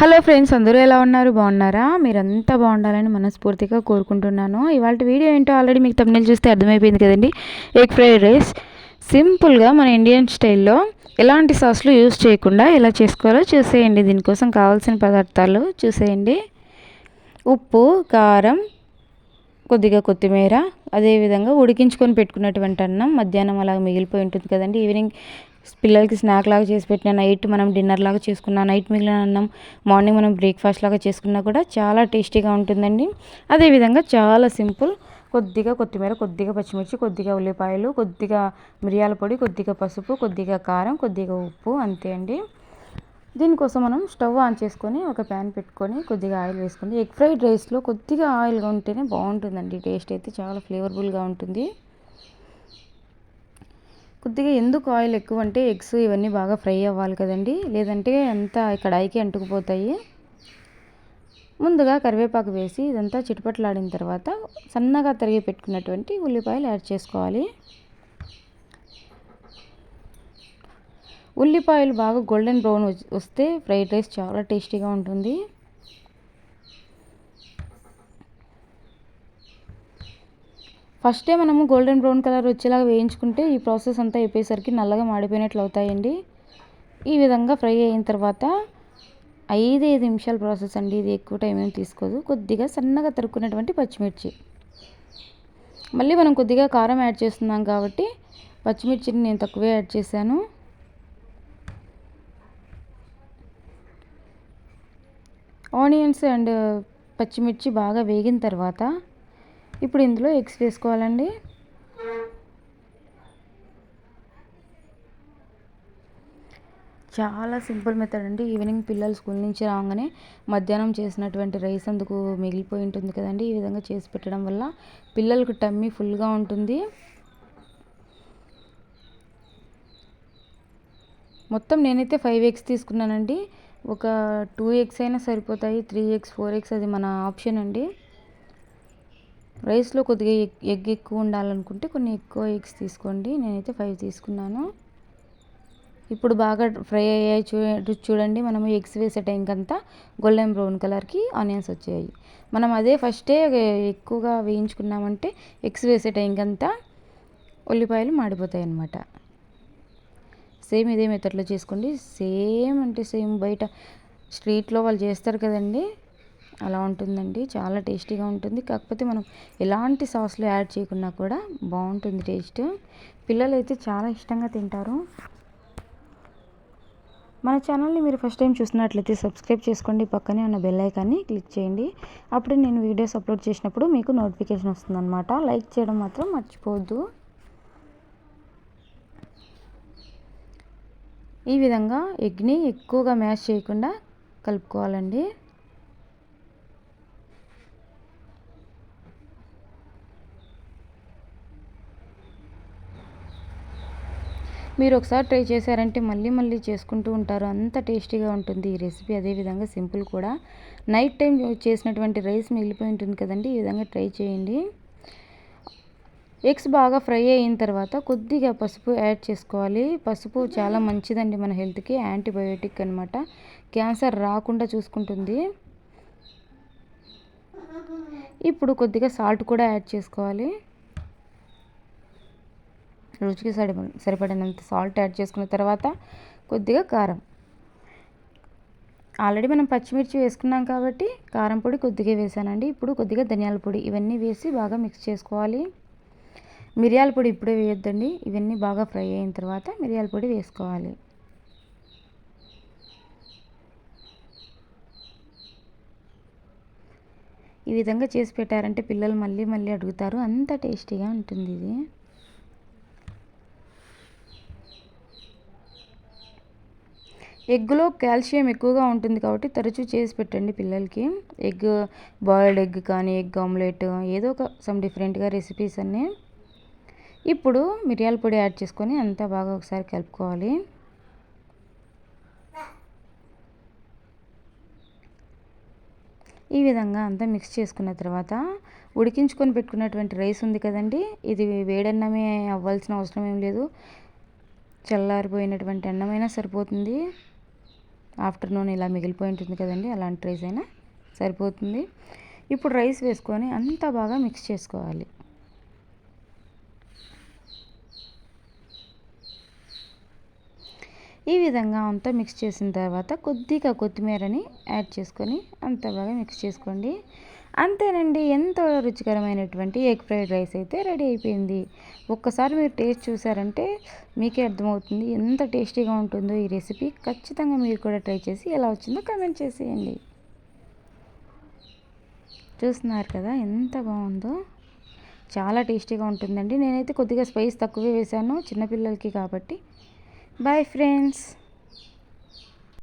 Hello friends అందరూ ఎలా ఉన్నారు? బాగున్నారా? మీరంతా బాగుండాలని మనస్ఫూర్తిగా కోరుకుంటున్నాను. ఇవాళ వీడియో ఏంటో ఆల్రెడీ మీకు తమిళ చూస్తే అర్థమైపోయింది కదండి. Egg fried rice. సింపుల్గా మన ఇండియన్ స్టైల్లో ఎలాంటి సాస్లు యూస్ చేయకుండా ఎలా చేసుకోవాలో చూసేయండి. దీనికోసం కావాల్సిన పదార్థాలు చూసేయండి. ఉప్పు కారం కొద్దిగా కొత్తిమీర అదేవిధంగా ఉడికించుకొని పెట్టుకున్నటువంటి అన్నం మధ్యాహ్నం అలాగ మిగిలిపోయి ఉంటుంది కదండి. ఈవినింగ్ పిల్లలకి స్నాక్ లాగా చేసి పెట్టిన నైట్ మనం డిన్నర్ లాగా చేసుకున్న నైట్ మిగిలిన అన్నం మార్నింగ్ మనం బ్రేక్ఫాస్ట్ లాగా చేసుకున్నా కూడా చాలా టేస్టీగా ఉంటుందండి. అదేవిధంగా చాలా సింపుల్ కొద్దిగా కొత్తిమీర కొద్దిగా పచ్చిమిర్చి కొద్దిగా ఉల్లిపాయలు కొద్దిగా మిరియాల పొడి కొద్దిగా పసుపు కొద్దిగా కారం కొద్దిగా ఉప్పు అంతే అండి. దీనికోసం మనం స్టవ్ ఆన్ చేసుకొని ఒక ప్యాన్ పెట్టుకొని కొద్దిగా ఆయిల్ వేసుకొని ఎగ్ ఫ్రైడ్ రైస్లో కొద్దిగా ఆయిల్గా ఉంటేనే బాగుంటుందండి. టేస్ట్ అయితే చాలా ఫ్లేవర్ఫుల్గా ఉంటుంది. కొద్దిగా ఎందుకు ఆయిల్ ఎక్కువ అంటే ఎగ్స్ ఇవన్నీ బాగా ఫ్రై అవ్వాలి కదండి. లేదంటే అంతా కడాయికి అంటుకుపోతాయి. ముందుగా కరివేపాకు వేసి ఇదంతా చిటపట్లాడిన తర్వాత సన్నగా తరిగి పెట్టుకున్నటువంటి ఉల్లిపాయలు యాడ్ చేసుకోవాలి. ఉల్లిపాయలు బాగా గోల్డెన్ బ్రౌన్ వస్తే ఫ్రైడ్ రైస్ చాలా టేస్టీగా ఉంటుంది. ఫస్టే మనము గోల్డెన్ బ్రౌన్ కలర్ వచ్చేలాగా వేయించుకుంటే ఈ ప్రాసెస్ అంతా అయిపోయేసరికి నల్లగా మాడిపోయినట్లు అవుతాయండి. ఈ విధంగా ఫ్రై అయిన తర్వాత ఐదు ఐదు నిమిషాల ప్రాసెస్ అండి. ఇది ఎక్కువ టైం ఏం తీసుకోదు. కొద్దిగా సన్నగా తరుక్కున్నటువంటి పచ్చిమిర్చి. మళ్ళీ మనం కొద్దిగా కారం యాడ్ చేస్తున్నాం కాబట్టి పచ్చిమిర్చిని నేను తక్కువే యాడ్ చేశాను. ఆనియన్స్ అండ్ పచ్చిమిర్చి బాగా వేగిన తర్వాత ఇప్పుడు ఇందులో ఎగ్స్ వేసుకోవాలండి. చాలా సింపుల్ మెథడ్ అండి. ఈవినింగ్ పిల్లలు స్కూల్ నుంచి రాగానే మధ్యాహ్నం చేసినటువంటి రైస్ అందుకు మిగిలిపోయి ఉంటుంది కదండి. ఈ విధంగా చేసి పెట్టడం వల్ల పిల్లలకు టమ్మీ ఫుల్గా ఉంటుంది. మొత్తం నేనైతే ఫైవ్ ఎగ్స్ తీసుకున్నానండి. ఒక టూ ఎగ్స్ అయినా సరిపోతాయి. త్రీ ఎగ్స్ ఫోర్ ఎగ్స్ అది మన ఆప్షన్ అండి. రైస్లో కొద్దిగా ఎగ్ ఎక్కువ ఉండాలనుకుంటే కొన్ని ఎక్కువ ఎగ్స్ తీసుకోండి. నేనైతే ఫైవ్ తీసుకున్నాను. ఇప్పుడు బాగా ఫ్రై అయ్యాయి చూ చూడండి. మనం ఎగ్స్ వేసే టైంకంతా గోల్డెన్ బ్రౌన్ కలర్కి ఆనియన్స్ వచ్చాయి. మనం అదే ఫస్టే ఎక్కువగా వేయించుకున్నామంటే ఎగ్స్ వేసే టైంకంతా ఉల్లిపాయలు మాడిపోతాయి అన్నమాట. సేమ్ ఇదే మెథడ్లో చేసుకోండి. సేమ్ అంటే సేమ్ బయట స్ట్రీట్లో వాళ్ళు చేస్తారు కదండి. అలా ఉంటుందండి. చాలా టేస్టీగా ఉంటుంది. కాకపోతే మనం ఎలాంటి సాస్లు యాడ్ చేయకున్నా కూడా బాగుంటుంది టేస్ట్. పిల్లలు అయితే చాలా ఇష్టంగా తింటారు. మన ఛానల్ని మీరు ఫస్ట్ టైం చూసినట్లయితే సబ్స్క్రైబ్ చేసుకోండి. పక్కనే ఉన్న బెల్ ఐకాన్ని క్లిక్ చేయండి. అప్పుడే నేను వీడియోస్ అప్లోడ్ చేసినప్పుడు మీకు నోటిఫికేషన్ వస్తుందన్నమాట. లైక్ చేయడం మాత్రం మర్చిపోవద్దు. ఈ విధంగా ఎగ్ని ఎక్కువగా మ్యాష్ చేయకుండా కలుపుకోవాలండి. మీరు ఒకసారి ట్రై చేశారంటే మళ్ళీ మళ్ళీ చేసుకుంటూ ఉంటారు. అంత టేస్టీగా ఉంటుంది ఈ రెసిపీ. అదేవిధంగా సింపుల్ కూడా. నైట్ టైం చేసినటువంటి రైస్ మిగిలిపోయి ఉంటుంది కదండి. ఈ విధంగా ట్రై చేయండి. ఎగ్స్ బాగా ఫ్రై అయిన తర్వాత కొద్దిగా పసుపు యాడ్ చేసుకోవాలి. పసుపు చాలా మంచిదండి మన హెల్త్కి. యాంటీబయోటిక్ అనమాట క్యాన్సర్ రాకుండా చూసుకుంటుంది. ఇప్పుడు కొద్దిగా సాల్ట్ కూడా యాడ్ చేసుకోవాలి. రుచికి సరి సరిపడినంత సాల్ట్ యాడ్ చేసుకున్న తర్వాత కొద్దిగా కారం. ఆల్రెడీ మనం పచ్చిమిర్చి వేసుకున్నాం కాబట్టి కారం పొడి కొద్దిగా వేసానండి. ఇప్పుడు కొద్దిగా ధనియాల పొడి ఇవన్నీ వేసి బాగా మిక్స్ చేసుకోవాలి. మిరియాల పొడి ఇప్పుడే వేయొద్దండి. ఇవన్నీ బాగా ఫ్రై అయిన తర్వాత మిరియాల పొడి వేసుకోవాలి. ఈ విధంగా చేసి పెట్టారంటే పిల్లలు మళ్ళీ మళ్ళీ అడుగుతారు. అంత టేస్టీగా ఉంటుంది ఇది. ఎగ్లో కాల్షియం ఎక్కువగా ఉంటుంది కాబట్టి తరచూ చేసి పెట్టండి పిల్లలకి. ఎగ్ బాయిల్డ్ ఎగ్ కానీ ఎగ్ ఆమ్లెట్ ఏదో ఒక సమ్ డిఫరెంట్గా రెసిపీస్ అన్నీ. ఇప్పుడు మిరియాల పొడి యాడ్ చేసుకొని అంతా బాగా ఒకసారి కలుపుకోవాలి. ఈ విధంగా అంతా మిక్స్ చేసుకున్న తర్వాత ఉడికించుకొని పెట్టుకున్నటువంటి రైస్ ఉంది కదండి ఇది వేడన్నమే అవ్వాల్సిన అవసరం ఏం లేదు. చల్లారిపోయినటువంటి అన్నమైనా సరిపోతుంది. ఆఫ్టర్నూన్ ఇలా మిగిలిపోయి ఉంటుంది కదండి అలాంటి రైస్ అయినా సరిపోతుంది. ఇప్పుడు రైస్ వేసుకొని అంతా బాగా మిక్స్ చేసుకోవాలి. ఈ విధంగా అంతా మిక్స్ చేసిన తర్వాత కొద్దిగా కొత్తిమీరని యాడ్ చేసుకొని అంతా బాగా మిక్స్ చేసుకోండి. అంతేనండి ఎంతో రుచికరమైనటువంటి ఎగ్ ఫ్రైడ్ రైస్ అయితే రెడీ అయిపోయింది. ఒక్కసారి మీరు టేస్ట్ చూసారంటే మీకే అర్థమవుతుంది ఎంత టేస్టీగా ఉంటుందో ఈ రెసిపీ. ఖచ్చితంగా మీరు కూడా ట్రై చేసి ఎలా వచ్చిందో కమెంట్ చేసేయండి. చూస్తున్నారు కదా ఎంత బాగుందో. చాలా టేస్టీగా ఉంటుందండి. నేనైతే కొద్దిగా స్పైస్ తక్కువే వేశాను చిన్నపిల్లలకి కాబట్టి. Bye friends.